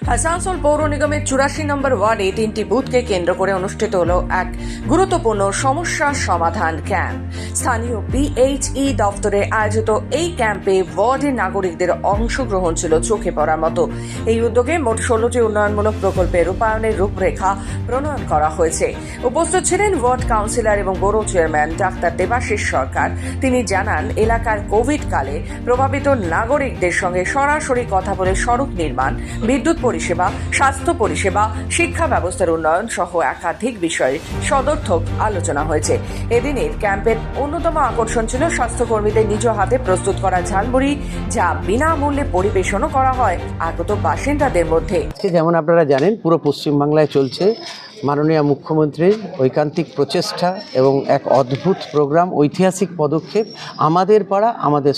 আসানসোল পৌর নিগমের চুরাশি নম্বর ওয়ার্ডে তিনটি বুথকে কেন্দ্র করে অনুষ্ঠিত হল এক গুরুত্বপূর্ণ সমস্যা সমাধান ক্যাম্প। স্থানীয় বিএইচই দপ্তরে আয়োজিত এই ক্যাম্পে ওয়ার্ডের নাগরিকদের অংশগ্রহণ ছিল চোখে পড়ার মতো। এই উদ্যোগে মোট ষোলোটি উন্নয়নমূলক প্রকল্পের রূপায়ণের রূপরেখা প্রণয়ন করা হয়েছে। উপস্থিত ছিলেন ওয়ার্ড কাউন্সিলর এবং বড় চেয়ারম্যান ডাক্তার দেবাশিস সরকার। তিনি জানান, এলাকার কোভিড কালে প্রভাবিত নাগরিকদের সঙ্গে সরাসরি কথা বলে সড়ক নির্মাণ, বিদ্যুৎ পরিষেবা, স্বাস্থ্য পরিষেবা, শিক্ষা ব্যবস্থার উন্নয়ন সহ একাধিক বিষয়ে সদর্থক আলোচনা হয়েছে। এদিনের ক্যাম্পের অন্যতম আকর্ষণ ছিল স্বাস্থ্যকর্মীদের নিজ হাতে প্রস্তুত করা ঝালমুড়ি, যা বিনামূল্যে পরিবেশনও করা হয় আগত বাসিন্দাদের মধ্যে। যেমন আপনারা জানেন, পুরো পশ্চিমবাংলায় চলছে মাননীয় মুখ্যমন্ত্রীর ঐকান্তিক প্রচেষ্টা এবং এক অদ্ভুত প্রোগ্রাম, ঐতিহাসিক পদক্ষেপ আমাদের পাড়া, আমাদের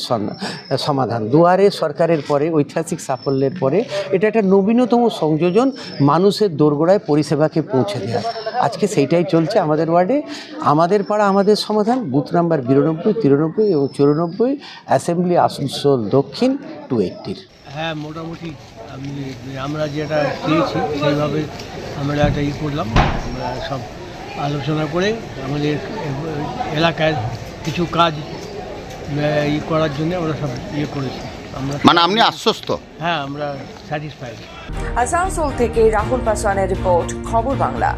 সমাধান। দুয়ারে সরকারের পরে, ঐতিহাসিক সাফল্যের পরে, এটা একটা নবীনতম সংযোজন মানুষের দোরগোড়ায় পরিষেবাকে পৌঁছে দেওয়া আজকে সেইটাই চলছে আমাদের ওয়ার্ডে। আমাদের পাড়া, আমাদের সমাধান, বুথ নাম্বার বিরানব্বই, তিরানব্বই এবং চুরানব্বই, অ্যাসেম্বলি আসানসোল দক্ষিণ টু এইটটির। হ্যাঁ মোটামুটি আমি আমরা যেটা চেয়েছি সেইভাবে আমরা একটা ই করলাম আমরা সব আলোচনা করে আমাদের এলাকায় কিছু কাজ ই করার জন্য আমরা সব ইয়ে করেছি। আমরা মানে আপনি আশ্বস্ত? হ্যাঁ আমরা স্যাটিসফাইড। আসানসোল থেকে রাহুল পাসওয়ানের রিপোর্ট খবর বাংলা।